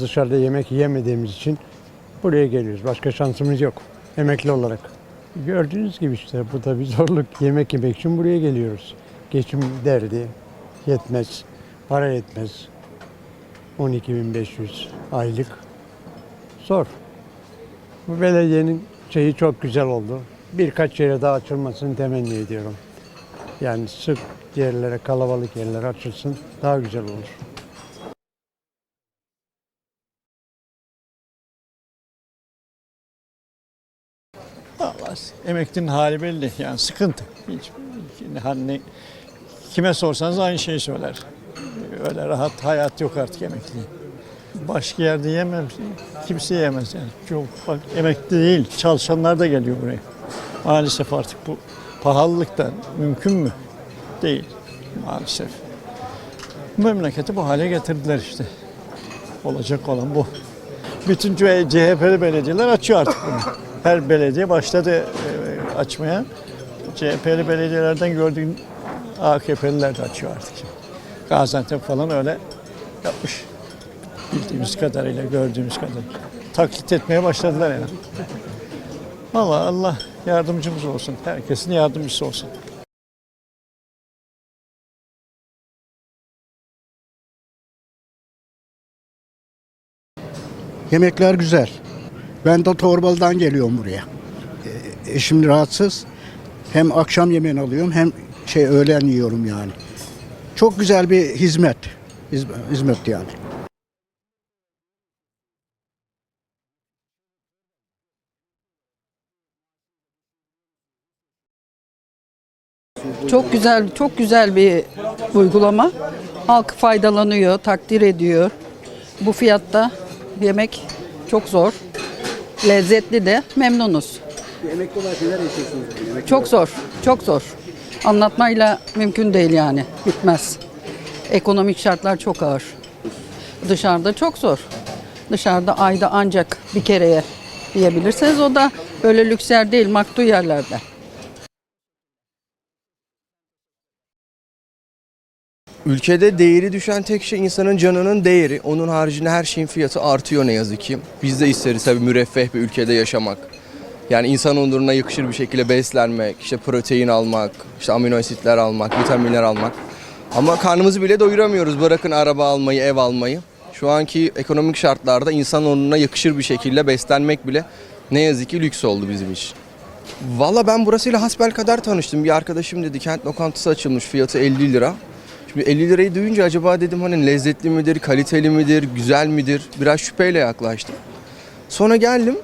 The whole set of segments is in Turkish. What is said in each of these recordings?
Dışarıda yemek yiyemediğimiz için buraya geliyoruz. Başka şansımız yok. Emekli olarak. Gördüğünüz gibi işte bu da bir zorluk. Yemek yemek için buraya geliyoruz. Geçim derdi yetmez. Para yetmez. 12.500 aylık. Zor. Bu belediyenin şeyi çok güzel oldu. Birkaç yere daha açılmasını temenni ediyorum. Yani sık yerlere, kalabalık yerlere açılsın. Daha güzel olur. Emeklinin hali belli yani sıkıntı. Hiç, hani kime sorsanız aynı şeyi söyler. Öyle rahat hayat yok artık emekli. Başka yerde yemem, kimse yemez yani. Çok bak emekli değil, çalışanlar da geliyor buraya. Maalesef artık bu pahalılıktan mümkün mü? Değil maalesef. Memleketi bu hale getirdiler işte. Olacak olan bu. Bütün CHP'li belediyeler açıyor artık bunu. Her belediye başladı e, açmaya. CHP'li belediyelerden gördüğün AKP'liler de açıyor artık. Gaziantep falan öyle yapmış. Bildiğimiz kadarıyla, gördüğümüz kadarıyla. Taklit etmeye başladılar yani. Vallahi Allah yardımcımız olsun. Herkesin yardımcısı olsun. Yemekler güzel. Ben de Torbalı'dan geliyorum buraya. E, Eşim rahatsız. Hem akşam yemeğini alıyorum hem şey öğlen yiyorum yani. Çok güzel bir hizmet. Hizmet, yani. Çok güzel, çok güzel bir uygulama. Halk faydalanıyor, takdir ediyor. Bu fiyatta yemek çok zor. Lezzetli de memnunuz. Emekli olarak neler yaşıyorsunuz? Çok zor, çok zor. Anlatmayla mümkün değil yani. Bitmez. Ekonomik şartlar çok ağır. Dışarıda çok zor. Dışarıda ayda ancak bir kereye yiyebilirsiniz. O da böyle lüks yer değil, maktu yerlerde. Ülkede değeri düşen tek şey insanın canının değeri. Onun haricinde her şeyin fiyatı artıyor ne yazık ki. Biz de isteriz tabii müreffeh bir ülkede yaşamak. Yani insan onuruna yakışır bir şekilde beslenmek, işte protein almak, işte amino asitler almak, vitaminler almak. Ama karnımızı bile doyuramıyoruz. Bırakın araba almayı, ev almayı. Şu anki ekonomik şartlarda insan onuruna yakışır bir şekilde beslenmek bile ne yazık ki lüks oldu bizim için. Valla ben burasıyla hasbelkader tanıştım. Bir arkadaşım dedi kent lokantası açılmış fiyatı 50 lira. Şimdi 50 lirayı duyunca acaba dedim hani lezzetli midir, kaliteli midir, güzel midir? Biraz şüpheyle yaklaştım. Sonra geldim.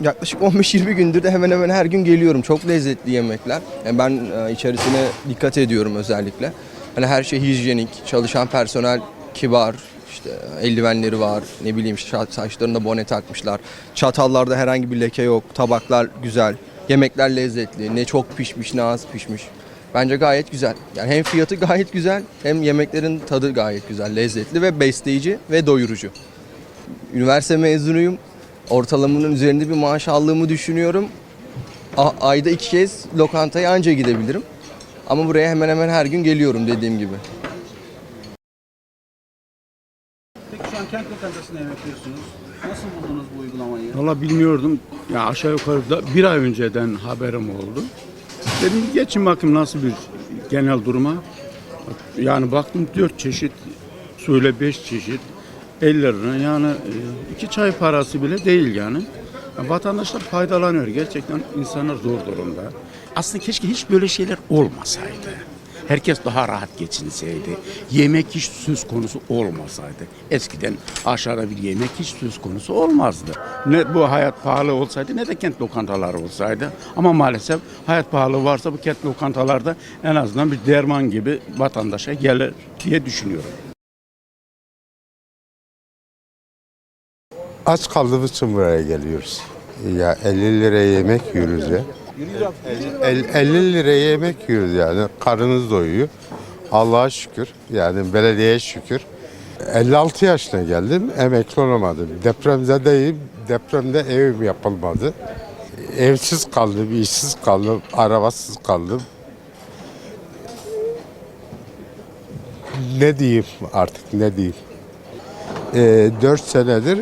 Yaklaşık 15-20 gündür de hemen hemen her gün geliyorum. Çok lezzetli yemekler. Yani ben e, içerisine dikkat ediyorum özellikle. Hani her şey hijyenik, çalışan personel kibar, işte eldivenleri var, ne bileyim saçlarında bone takmışlar. Çatallarda herhangi bir leke yok, tabaklar güzel, yemekler lezzetli, ne çok pişmiş ne az pişmiş. Bence gayet güzel. Yani hem fiyatı gayet güzel hem yemeklerin tadı gayet güzel, lezzetli ve besleyici ve doyurucu. Üniversite mezunuyum. Ortalamanın üzerinde bir maaş aldığımı düşünüyorum. A- ayda iki kez lokantaya anca gidebilirim. Ama buraya hemen hemen her gün geliyorum dediğim gibi. Peki şu an kent lokantasında yemek yiyorsunuz. Nasıl buldunuz bu uygulamayı? Valla bilmiyordum. Ya aşağı yukarı da bir ay önceden haberim oldu. Dedim geçin bakayım nasıl bir genel duruma. Yani baktım dört çeşit, suyla beş çeşit, 50 lira yani e, iki çay parası bile değil yani. Ya Vatandaşlar faydalanıyor. Gerçekten insanlar zor durumda. Aslında keşke hiç böyle şeyler olmasaydı. Herkes daha rahat geçinseydi. Yemek hiç söz konusu olmasaydı. Eskiden aşağıda bir yemek hiç söz konusu olmazdı. Ne bu hayat pahalı olsaydı ne de kent lokantaları olsaydı. Ama maalesef hayat pahalı varsa bu kent lokantalarda en azından bir derman gibi vatandaşa gelir diye düşünüyorum. Aç kaldığımız için buraya geliyoruz. Ya 50 liraya yemek yiyoruz ya. El- 50 liraya yemek yiyoruz yani. Karınız doyuyor. Allah'a şükür. Yani belediyeye şükür. 56 yaşına geldim. Emekli olamadım. Depremzedeyim. Depremde evim yapılmadı. Evsiz kaldım, işsiz kaldım, arabasız kaldım. Ne diyeyim artık ne diyeyim. Ee, 4 senedir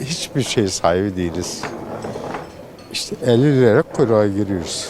hiçbir şey sahibi değiliz. İşte 50 lira kuyruğa giriyoruz.